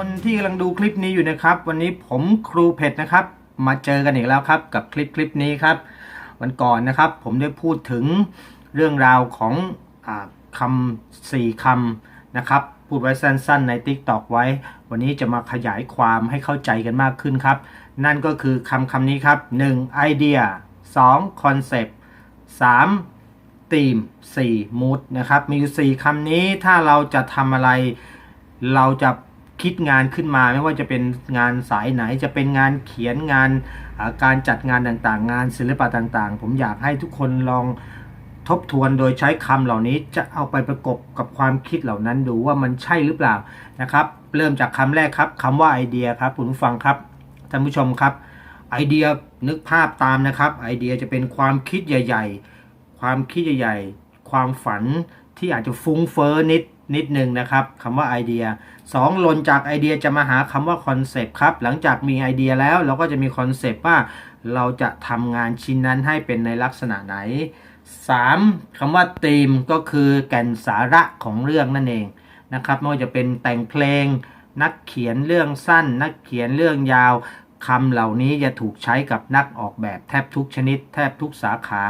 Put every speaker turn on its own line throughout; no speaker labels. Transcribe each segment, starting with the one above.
คนที่กำลังดูคลิปนี้อยู่นะครับ วันนี้ผมครูเพชรนะครับ มาเจอกันอีกแล้วครับ กับคลิปคลิปนี้ครับ วันก่อนนะครับ ผมได้พูดถึงเรื่องราวของอคำสี่คำนะครับ พูดไว้สั้นๆ ใน Tik t o อกไว้ วันนี้จะมาขยายความให้เข้าใจกันมากขึ้นครับ นั่นก็คือคำคำนี้ครับ 1. ไอเดีย 2. คอนเซปต์ 3. ธีม 4. มูดนะครับ มีอยู่4คำนี้ถ้าเราจะทำอะไรเราจะ คิดงานขึ้นมาไม่ว่าจะเป็นงานสายไหนจะเป็นงานเขียนงานาการจัดงานต่างๆ งานศิลปะต่างๆ ผมอยากให้ทุกคนลองทบทวนโดยใช้คำเหล่านี้จะเอาไปประกบกับความคิดเหล่านั้นดูว่ามันใช่หรือเปล่านะครับ เริ่มจากคำแรกครับคำว่าไอเดียครับคุณผู้ฟังครับท่านผู้ชมครับ ไอเดียนึกภาพตามนะครับ ไอเดียจะเป็นความคิดใหญ่ ๆ ความคิดใหญ่ ๆ ความฝันที่อาจจะฟุ้งเฟ้อนิด นิดหนึ่งนะครับคำว่าไอเดีย 2. หล่นจากไอเดียจะมาหาคำว่าคอนเซปต์ครับ หลังจากมีไอเดียแล้วเราก็จะมีคอนเซปต์ว่าเราจะทำงานชิ้นนั้นให้เป็นในลักษณะไหน 3. คำว่าธีมก็คือแก่นสาระของเรื่องนั่นเองนะครับไม่ว่าจะเป็นแต่งเพลง นักเขียนเรื่องสั้น นักเขียนเรื่องยาว คำเหล่านี้จะถูกใช้กับนักออกแบบแทบทุกชนิด แทบทุกสาขา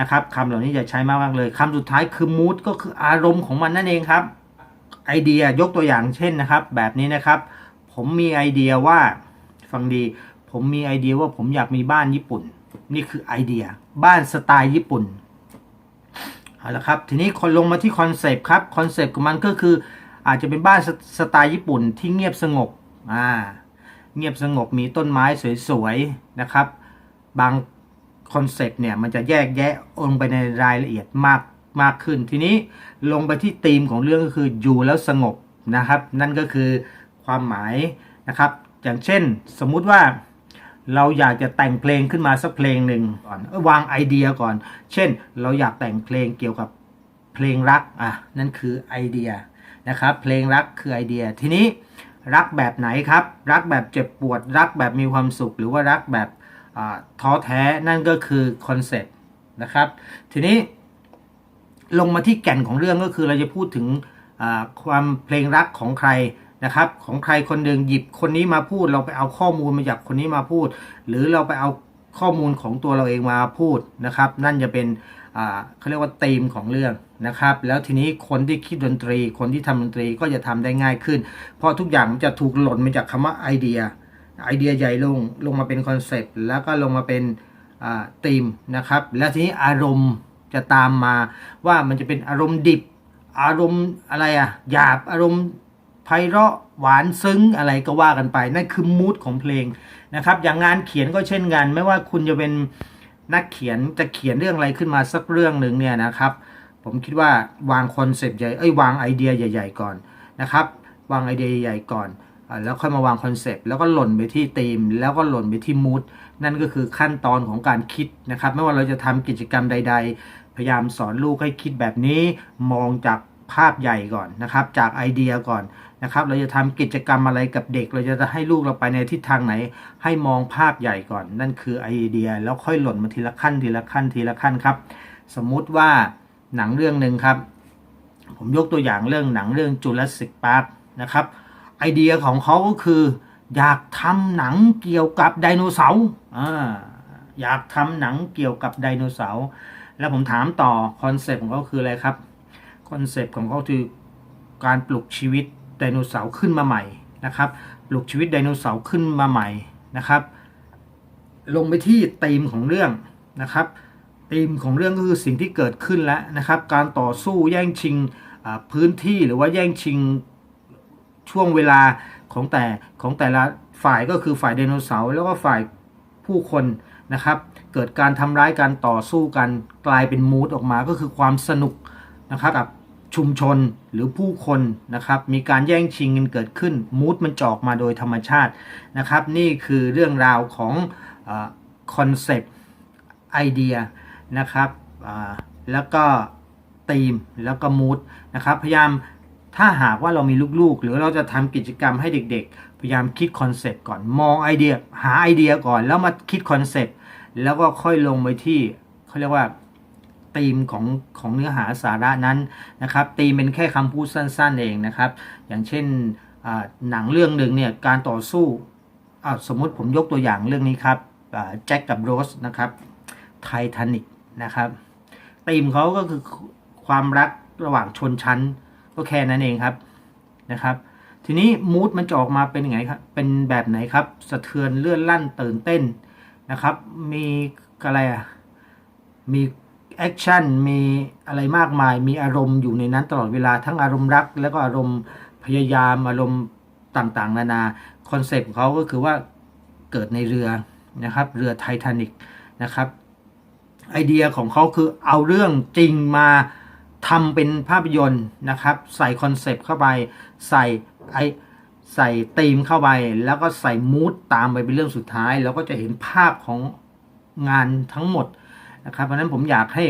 นะครับคำเหล่านี้จะใช้มากๆเลยคำสุดท้ายคือมูดก็คืออารมณ์ของมันนั่นเองครับไอเดียยกตัวอย่างเช่นนะครับ แบบนี้นะครับ ผมมีไอเดียว่าฟังดี ผมมีไอเดียว่าผมอยากมีบ้านญี่ปุ่น นี่คือไอเดีย บ้านสไตล์ญี่ปุ่นเอาละครับทีนี้คนลงมาที่คอนเซปต์ครับคอนเซปต์ของมันก็คืออาจจะเป็นบ้านสสไตล์ญี่ปุ่นที่เงียบสงบอ่า เงียบสงบมีต้นไม้สวยๆนะครับ บางคอนเซปต์เนี่ยมันจะแยกแยะลงไปในรายละเอียดมากมากขึ้น ทีนี้ลงไปที่ธีมของเรื่องก็คืออยู่แล้วสงบนะครับ นั่นก็คือความหมายนะครับ อย่างเช่นสมมุติว่าเราอยากจะแต่งเพลงขึ้นมาสักเพลงหนึ่งก่อนวางไอเดียก่อน เช่น เราอยากแต่งเพลงเกี่ยวกับเพลงรักอะนั่นคือไอเดียนะครับ เพลงรักคือไอเดีย ทีนี้ รักแบบไหนครับ รักแบบเจ็บปวด รักแบบมีความสุข หรือว่ารักแบบท้อแท้นั่นก็คือคอนเซ็ปต์นะครับ ทีนี้ลงมาที่แก่นของเรื่องก็คือเราจะพูดถึงความเพลงรักของใครนะครับ ของใครคนหนึ่งหยิบคนนี้มาพูด เราไปเอาข้อมูลมาจากคนนี้มาพูด หรือเราไปเอาข้อมูลของตัวเราเองมาพูดนะครับ นั่นจะเป็น เขาเรียกว่าธีมของเรื่องนะครับ แล้วทีนี้คนที่คิดดนตรี คนที่ทำดนตรีก็จะทำได้ง่ายขึ้น เพราะทุกอย่างมันจะถูกหล่นมาจากคำว่าไอเดีย ไอเดียใหญ่ลงลงมาเป็นคอนเซปต์แล้วก็ลงมาเป็นธีมนะครับ แล้วทีนี้อารมณ์จะตามมาว่ามันจะเป็นอารมณ์ดิบ อารมณ์อะไรอะหยาบอารมณ์ไพเราะหวานซึ้งอะไรก็ว่ากันไป นั่นคือมูดของเพลงนะครับ อย่างงานเขียนก็เช่นกัน ไม่ว่าคุณจะเป็น นักเขียนจะเขียนเรื่องอะไรขึ้นมาสักเรื่องหนึ่งเนี่ยนะครับ ผมคิดว่าวางคอนเซปต์ใหญ่เอ้ยวางไอเดียใหญ่ ๆ ก่อนนะครับ วางไอเดียใหญ่ๆก่อนแล้วค่อยมาวางคอนเซปต์แล้วก็หล่นไปที่ธีม แล้วก็หล่นไปที่มูดนั่นก็คือขั้นตอนของการคิดนะครับ ไม่ว่าเราจะทำกิจกรรมใด ๆ พยายามสอนลูกให้คิดแบบนี้มองจาก ภาพใหญ่ก่อนนะครับ จากไอเดียก่อนนะครับ เราจะทำกิจกรรมอะไรกับเด็ก เราจะให้ลูกเราไปในทิศทางไหน ให้มองภาพใหญ่ก่อน นั่นคือไอเดียแล้วค่อยหล่นมาทีละขั้นทีละขั้นทีละขั้นครับ สมมุติว่าหนังเรื่องหนึ่งครับ ผมยกตัวอย่างเรื่องหนังเรื่องจูราสสิกพาร์คนะครับ ไอเดียของเขาก็คือ อยากทำหนังเกี่ยวกับไดโนเสาร์อ่าอยากทำหนังเกี่ยวกับไดโนเสาร์แล้วผมถามต่อคอนเซปต์ของเขาคืออะไรครับ คอนเซปต์ของเขาคือการปลุกชีวิตไดโนเสาร์ขึ้นมาใหม่นะครับปลุกชีวิตไดโนเสาร์ขึ้นมาใหม่นะครับ ลงไปที่ธีมของเรื่องนะครับธีมของเรื่องก็คือสิ่งที่เกิดขึ้นแล้วนะครับ การต่อสู้แย่งชิงพื้นที่หรือว่าแย่งชิงช่วงเวลาของแต่ของแต่ละฝ่ายก็คือฝ่ายไดโนเสาร์แล้วก็ฝ่ายผู้คนนะครับ เกิดการทำร้ายการต่อสู้กันกลายเป็นมูดออกมาก็คือความสนุกนะครับกับ ชุมชนหรือผู้คนนะครับมีการแย่งชิงกันเกิดขึ้นมูดมันจอกมาโดยธรรมชาตินะครับ นี่คือเรื่องราวของคอนเซปต์ไอเดียนะครับแล้วก็ธีมแล้วก็มูดนะครับพยายามถ้าหากว่าเรามีลูกๆ หรือเราจะทำกิจกรรมให้เด็กๆ พยายามคิดคอนเซปต์ก่อนมองไอเดีย หาไอเดียก่อนแล้วมาคิดคอนเซปต์แล้วก็ค่อยลงไปที่เขาเรียกว่า ธีมของของเนื้อหาสาระนั้นนะครับธีมเป็นแค่คำพูดสั้นๆเองนะครับ อย่างเช่นหนังเรื่องหนึ่งเนี่ยการต่อสู้อ่าสมมุติผมยกตัวอย่างเรื่องนี้ครับแจ็คกับโรสนะครับไททานิกนะครับธีมเขาก็คือความรักระหว่างชนชั้นก็แค่นั้นเองครับนะครับ ทีนี้มูดมันจะออกมาเป็นยังไงครับเป็นแบบไหนครับสะเทือนเลื่อนลั่นตื่นเต้นนะครับ มีอะไรอะมี แอคชั่นมีอะไรมากมาย มีอารมณ์อยู่ในนั้นตลอดเวลาทั้งอารมณ์รัก แล้วก็อารมณ์พยายามอารมณ์ต่างๆ นานาคอนเซปต์ของเขาก็คือว่าเกิดในเรือนะครับ เรือไททานิกนะครับไอเดียของเขาคือเอาเรื่องจริงมาทำเป็นภาพยนตร์นะครับ ใส่คอนเซปต์เข้าไป ใส่ไอใส่ธีมเข้าไป แล้วก็ใส่มูดตามไปเป็นเรื่องสุดท้าย แล้วก็จะเห็นภาพของงานทั้งหมด นะครับ เพราะฉะนั้นผมอยากให้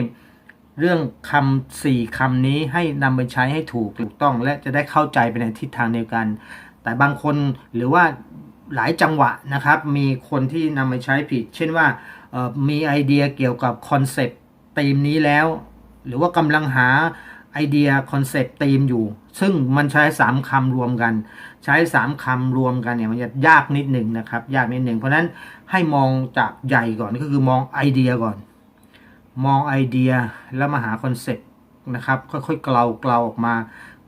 เรื่องคำสี่คำนี้ให้นำไปใช้ให้ถูกถูกต้อง และจะได้เข้าใจไปในทิศทางเดียวกัน แต่บางคนหรือว่าหลายจังหวะนะครับ มีคนที่นำไปใช้ผิด เช่นว่ามีไอเดียเกี่ยวกับคอนเซปต์ธีมนี้แล้ว หรือว่ากำลังหาไอเดียคอนเซปต์ธีมอยู่ ซึ่งมันใช้ 3คำรวมกัน ใช้ 3คำรวมกันเนี่ยมันจะยากนิดหนึ่งนะครับ ยากนิดหนึ่งเพราะฉะนั้นให้มองจากใหญ่ก่อนก็คือมองไอเดียก่อน มองไอเดียแล้วมาหาคอนเซปต์นะครับค่อยๆเกลาเกลาออกมา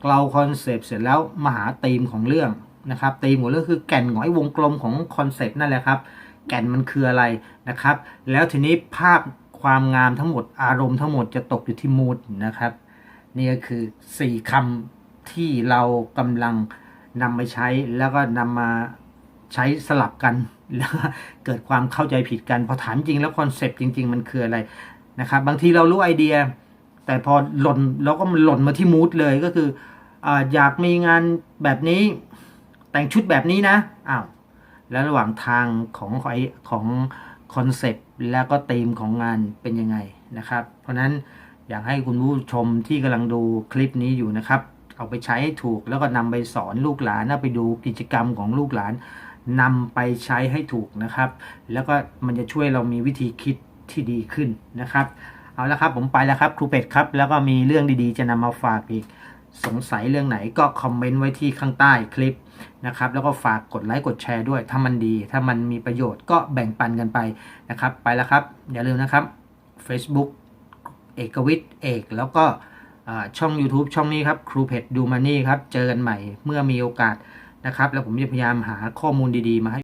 เกลาคอนเซปต์เสร็จแล้วมาหาธีมของเรื่องนะครับธีมของเรื่องคือแก่นของไอ้วงกลมของคอนเซปต์นั่นแหละครับ แก่นมันคืออะไรนะครับ แล้วทีนี้ภาพความงามทั้งหมดอารมณ์ทั้งหมดจะตกอยู่ที่มูดนะครับ นี่ก็คือ 4คำที่เรากำลังนำไปใช้แล้วก็นำมาใช้สลับกันแล้วเกิดความเข้าใจผิดกันพอถามจริงแล้วคอนเซปต์จริง ๆ มันคืออะไร นะครับบางทีเรารู้ไอเดีย แต่พอหล่นเราก็มันหล่นมาที่มูดเลยก็คือออยากมีงานแบบนี้แต่งชุดแบบนี้นะอ้าวแล้วระหว่างทางของไอของคอนเซปต์แล้วก็ธีมของงานเป็นยังไงนะครับ เพราะฉะนั้นอยากให้คุณผู้ชมที่กำลังดูคลิปนี้อยู่นะครับ เอาไปใช้ให้ถูกแล้วก็นำไปสอนลูกหลานเอาไปดูกิจกรรมของลูกหลานนำไปใช้ให้ถูกนะครับ แล้วก็มันจะช่วยเรามีวิธีคิด ที่ดีขึ้นนะครับ เอาละครับผมไปแล้วครับครูเป็ดครับ แล้วก็มีเรื่องดีๆ จะนำมาฝากอีกสงสัยเรื่องไหนก็คอมเมนต์ไว้ที่ข้างใต้คลิปนะครับ แล้วก็ฝากกดไลค์กดแชร์ด้วย ถ้ามันดี ถ้ามันมีประโยชน์ก็แบ่งปันกันไปนะครับ ไปแล้วครับ อย่าลืมนะครับ Facebook เอกวิทย์เอก แล้วก็ช่อง YouTube ช่องนี้ครับครูเพจดูมันนี่ครับ เจอกันใหม่เมื่อมีโอกาสนะครับ แล้วผมจะพยายามหาข้อมูลดี ๆ มาให้